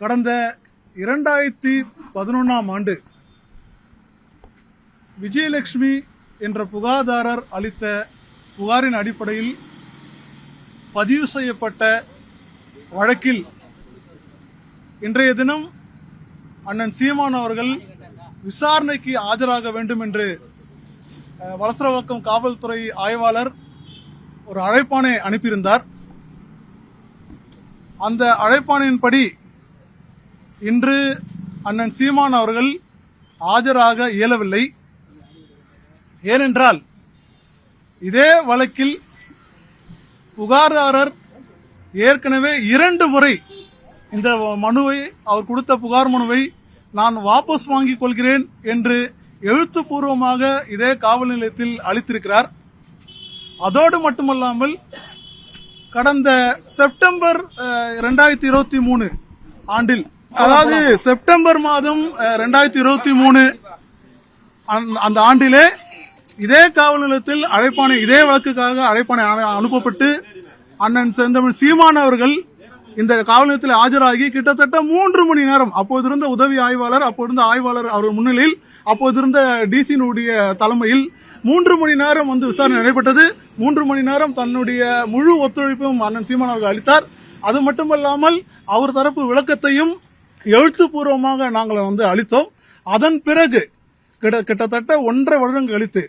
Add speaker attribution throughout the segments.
Speaker 1: கடந்த இரண்டாயிரத்தி பதினொன்றாம் ஆண்டு விஜயலட்சுமி என்ற புகாதாரர் அளித்த புகாரின் அடிப்படையில் பதிவு செய்யப்பட்ட வழக்கில் இன்றைய தினம் அண்ணன் சீமான் அவர்கள் விசாரணைக்கு ஆஜராக வேண்டும் என்று வலசரவாக்கம் காவல்துறை ஆய்வாளர் ஒரு அழைப்பானை அனுப்பியிருந்தார். அந்த அழைப்பானையின்படி இன்று அண்ணன் சீமான் அவர்கள் ஆஜராக இயலவில்லை. ஏனென்றால் இதே வழக்கில் புகார்தாரர் ஏற்கனவே இரண்டு முறை இந்த மனுவை அவர் கொடுத்த புகார் மனுவை நான் வாபஸ் வாங்கிக் கொள்கிறேன் என்று எழுத்துப்பூர்வமாக இதே காவல் நிலையத்தில் அளித்திருக்கிறார். அதோடு மட்டுமல்லாமல் கடந்த செப்டம்பர் ரெண்டாயிரத்தி இருபத்தி மூணு ஆண்டில் அதாவது செப்டம்பர் மாதம் ரெண்டாயிரத்தி இருபத்தி மூணு அந்த ஆண்டிலே இதே காவல் நிலையத்தில் அழைப்பானை இதே வழக்குக்காக அழைப்பானை அனு- அனுப்பப்பட்டு அண்ணன் செந்தமிழ் சீமான் அவர்கள் இந்த காவல் நிலையத்தில் ஆஜராகி கிட்டத்தட்ட மூன்று மணி நேரம் அப்போது இருந்த உதவி ஆய்வாளர் அப்போது இருந்த ஆய்வாளர் அவர் முன்னிலையில் அப்போது இருந்த டிசியினுடைய தலைமையில் மூன்று மணி நேரம் வந்து விசாரணை நடைபெற்றது. மூன்று மணி நேரம் தன்னுடைய முழு ஒத்துழைப்பும் அண்ணன் சீமான் அவர்கள் அளித்தார். அது மட்டுமல்லாமல் அவர் தரப்பு விளக்கத்தையும் எழுத்துப்பூர்வமாக நாங்கள் வந்து அளித்தோம் அதன் பிறகு கிட்ட- கிட்டத்தட்ட ஒன்றரை வருடம் கழித்து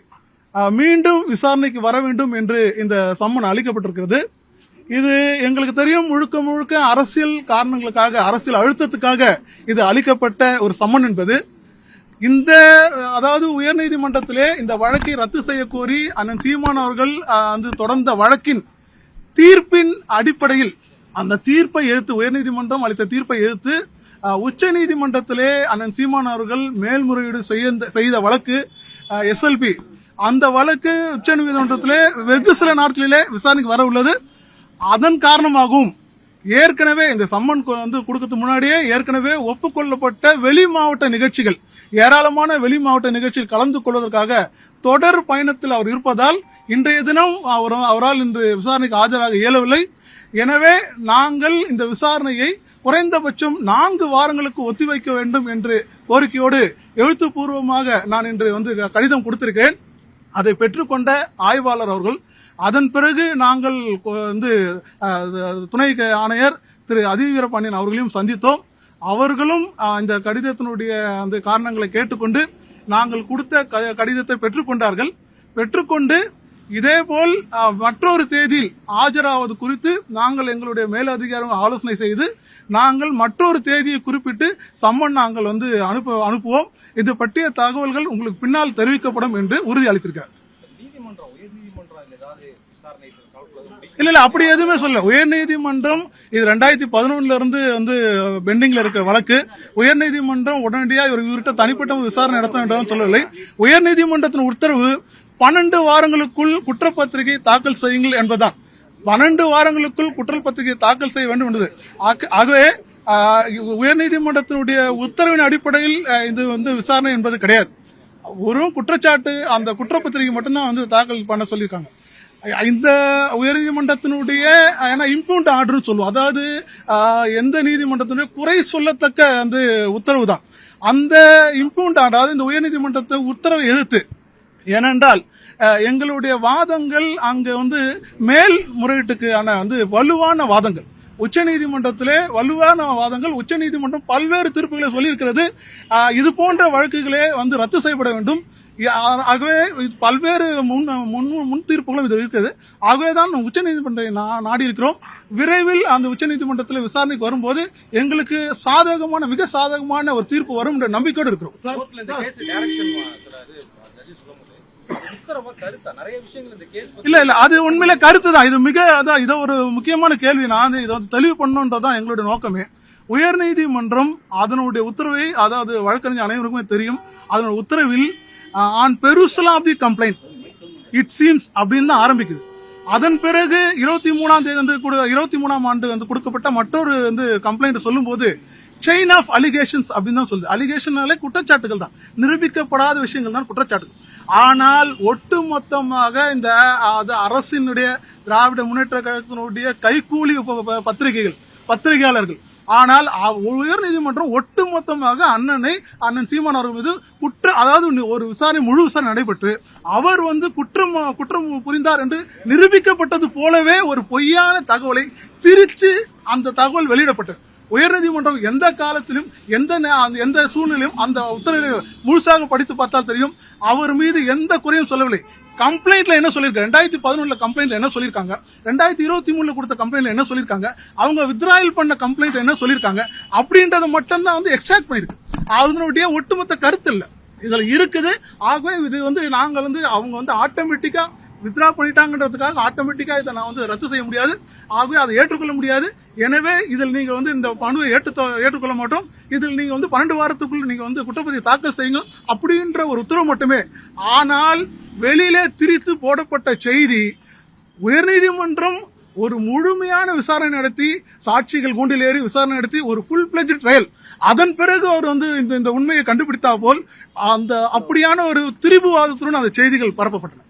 Speaker 1: மீண்டும் விசாரணைக்கு வர வேண்டும் என்று இந்த சம்மன் அளிக்கப்பட்டிருக்கிறது. இது எங்களுக்கு தெரியும் முழுக்க முழுக்க அரசியல் காரணங்களுக்காக அரசியல் அழுத்தத்துக்காக இது அளிக்கப்பட்ட ஒரு சம்மன் என்பது. இந்த அதாவது உயர்நீதிமன்றத்திலே இந்த வழக்கை ரத்து செய்ய கோரி அண்ணன் சீமான் அவர்கள் வந்து தொடர்ந்த வழக்கின் தீர்ப்பின் அடிப்படையில் அந்த தீர்ப்பை எதிர்த்து உயர்நீதிமன்றம் அளித்த தீர்ப்பை எதிர்த்து உச்ச நீதிமன்றத்திலே அண்ணன் சீமான் அவர்கள் மேல்முறையீடு செய்த வழக்கு எஸ்எல்பி அந்த வழக்கு உச்ச நீதிமன்றத்திலே வெகு சில நாட்களிலே விசாரணைக்கு வர உள்ளது. அதன் காரணமாகவும் ஏற்கனவே இந்த சம்மன் வந்து கொடுக்கறதுக்கு முன்னாடியே ஏற்கனவே ஒப்புக்கொள்ளப்பட்ட வெளி மாவட்ட நிகழ்ச்சிகள் ஏராளமான வெளி மாவட்ட நிகழ்ச்சியில் கலந்து கொள்வதற்காக தொடர் பயணத்தில் அவர் இருப்பதால் இன்றைய தினம் அவர் அவரால் இன்று விசாரணைக்கு ஆஜராக இயலவில்லை. எனவே நாங்கள் இந்த விசாரணையை குறைந்தபட்சம் நான்கு வாரங்களுக்கு ஒத்திவைக்க வேண்டும் என்று கோரிக்கையோடு எழுத்துப்பூர்வமாக நான் இன்று வந்து கடிதம் கொடுத்திருக்கிறேன். அதை பெற்றுக்கொண்ட ஆய்வாளர் அவர்கள் அதன் பிறகு நாங்கள் கொ- வந்து துணை ஆணையர் திரு அதிவீரபாண்டியன் அவர்களையும் சந்தித்தோம். அவர்களும் இந்த கடிதத்தினுடைய அந்த காரணங்களை கேட்டுக்கொண்டு நாங்கள் கொடுத்த கடிதத்தை பெற்றுக்கொண்டார்கள். பெற்றுக்கொண்டு இதேபோல் மற்றொரு தேதியில் ஆஜராவது குறித்து நாங்கள் எங்களுடைய மேலதிகாரிகள் ஆலோசனை செய்து நாங்கள் மற்றொரு தேதியை குறிப்பிட்டு சம்மன் நாங்கள் வந்து அனுப்ப அனுப்புவோம். இது பற்றிய தகவல்கள் உங்களுக்கு பின்னால் தெரிவிக்கப்படும் என்று உறுதி அளித்திருக்கிறார். இல்ல இல்ல அப்படி எதுவுமே சொல்ல உயர்நீதிமன்றம் இது ரெண்டாயிரத்தி பதினொன்னுல இருந்து வந்து பெண்டிங்ல இருக்க வழக்கு. உயர்நீதிமன்றம் உடனடியாக இவர் இவர்கிட்ட தனிப்பட்ட விசாரணை நடத்த வேண்டும் சொல்லவில்லை. உயர்நீதிமன்றத்தின் உத்தரவு பன்னெண்டு வாரங்களுக்குள் குற்றப்பத்திரிகை தாக்கல் செய்யுங்கள் என்பதுதான். பன்னெண்டு வாரங்களுக்குள் குற்றப்பத்திரிகை தாக்கல் செய்ய வேண்டும் என்பது. ஆகவே உயர்நீதிமன்றத்தினுடைய உத்தரவின் அடிப்படையில் இது வந்து விசாரணை என்பது கிடையாது. ஒரு குற்றச்சாட்டு அந்த குற்றப்பத்திரிகை மட்டும்தான் வந்து தாக்கல் பண்ண சொல்லியிருக்காங்க. இந்த உயர்நீதிமன்றத்தினுடைய ஏன்னா இம்பவுண்ட் ஆர்டர்னு சொல்லுவோம். அதாவது எந்த நீதிமன்றத்தினுடைய குறை சொல்லத்தக்க அந்த உத்தரவு தான் அந்த இம்பவுண்ட் ஆர்டர் அதாவது இந்த உயர்நீதிமன்றத்தை உத்தரவை எதிர்த்து ஏனென்றால் எங்களுடைய வாதங்கள் அங்க வந்து மேல் முறையீட்டுக்கான வந்து வலுவான வாதங்கள். உச்சநீதிமன்றத்திலே வலுவான வாதங்கள் உச்சநீதிமன்றம் பல்வேறு தீர்ப்புகளை சொல்லியிருக்கிறது. இது போன்ற வழக்குகளே வந்து ரத்து செய்யப்பட வேண்டும். ஆகவே பல்வேறு முன் முன் முன் தீர்ப்புகளும் இது இருக்கிறது ஆகவே தான் உச்சநீதிமன்றத்தை நா- நாடி இருக்கிறோம் விரைவில் அந்த உச்சநீதிமன்றத்தில் விசாரணைக்கு வரும்போது எங்களுக்கு சாதகமான மிக சாதகமான ஒரு தீர்ப்பு வரும் என்ற நம்பிக்கையோடு இருக்கிறோம். இல்ல இல்ல அது உண்மையில கருத்து தான் இது மிக அதான் இதை ஒரு முக்கியமான கேள்வி. நான் இதை வந்து தெளிவு பண்ணணுன்றதான் எங்களுடைய நோக்கமே. உயர்நீதிமன்றம் அதனுடைய உத்தரவை அதாவது வழக்கறிஞர் அனைவருக்குமே தெரியும். அதனுடைய உத்தரவில் on perusal of the complaint it seems அப்படின்னு தான் ஆரம்பிக்குது. அதன் பிறகு இருபத்தி மூணாம் தேதி வந்து கூட இருபத்தி மூணாம் ஆண்டு வந்து கொடுக்கப்பட்ட மற்றொரு வந்து கம்ப்ளைண்ட் சொல்லும்போது செயின் ஆஃப் அலிகேஷன்ஸ் அப்படின்னு தான் சொல்லுது. அலிகேஷன்னாலே குற்றச்சாட்டுகள் தான். நிரூபிக்கப்படாத விஷயங்கள் தான் குற்றச்சாட்டுகள். ஆனால் ஒட்டுமொத்தமாக இந்த அது அரசினுடைய திராவிட முன்னேற்ற கழகத்தினுடைய கைக்கூலி பத்திரிகைகள் பத்திரிகையாளர்கள். ஆனால் உயர் நீதிமன்றம் ஒட்டுமொத்தமாக அண்ணனை அண்ணன் சீமான் அவர்கள் மீது குற்ற அதாவது ஒரு விசாரணை முழு விசாரணை நடைபெற்று அவர் வந்து குற்றம் குற்றம் புரிந்தார் என்று நிரூபிக்கப்பட்டது போலவே ஒரு பொய்யான தகவலை திரிச்சு அந்த தகவல் வெளியிடப்பட்டது. உயர்நீதிமன்றம் எந்த காலத்திலும் எந்த அந்த- எந்த சூழ்நிலையும் அந்த உத்தரவை முழுசாக படித்து பார்த்தால் தெரியும். அவர் மீது எந்த குறையும் சொல்லவில்லை. கம்ப்ளைண்ட்ல என்ன சொல்லிருக்காங்க ரெண்டாயிரத்தி பதினொன்றுல கம்ப்ளைண்ட்ல என்ன சொல்லியிருக்காங்க? ரெண்டாயிரத்தி இருபத்தி மூணுல கொடுத்த கம்ப்ளைண்ட்ல என்ன சொல்லியிருக்காங்க? அவங்க வித்ராயல் பண்ண கம்ப்ளைண்ட் என்ன சொல்லியிருக்காங்க? அப்படின்றத மட்டும் தான் வந்து எக்ஸ்ட்ராக்ட் பண்ணிருக்கு அதனுடைய ஒட்டுமொத்த கருத்து இல்லை. இதுல இருக்குது. ஆகவே இது வந்து நாங்க வந்து அவங்க வந்து ஆட்டோமேட்டிக்கா வித்ரா பண்ணிட்டாங்கன்றதுக்காக ஆட்டோமேட்டிக்காக இதை நான் வந்து ரத்து செய்ய முடியாது. ஆகவே அதை ஏற்றுக்கொள்ள முடியாது. எனவே இதில் நீங்கள் வந்து இந்த மனுவை ஏற்று ஏற்றுக்கொள்ள மாட்டோம். இதில் நீங்கள் வந்து பன்னெண்டு வாரத்துக்குள் நீங்கள் வந்து குற்றப்பதிவு தாக்கல் செய்யுங்க அப்படின்ற ஒரு உத்தரவு மட்டுமே. ஆனால் வெளியிலே திரித்து போடப்பட்ட செய்தி உயர்நீதிமன்றம் ஒரு முழுமையான விசாரணை நடத்தி சாட்சிகள் கூண்டில் ஏறி விசாரணை நடத்தி ஒரு ஃபுல் பிளஜ் ட்ரையல் அதன் பிறகு அவர் வந்து இந்த இந்த உண்மையை கண்டுபிடித்தா போல் அந்த அப்படியான ஒரு திரிபுவாதத்துடன் அந்த செய்திகள் பரப்பப்பட்டன.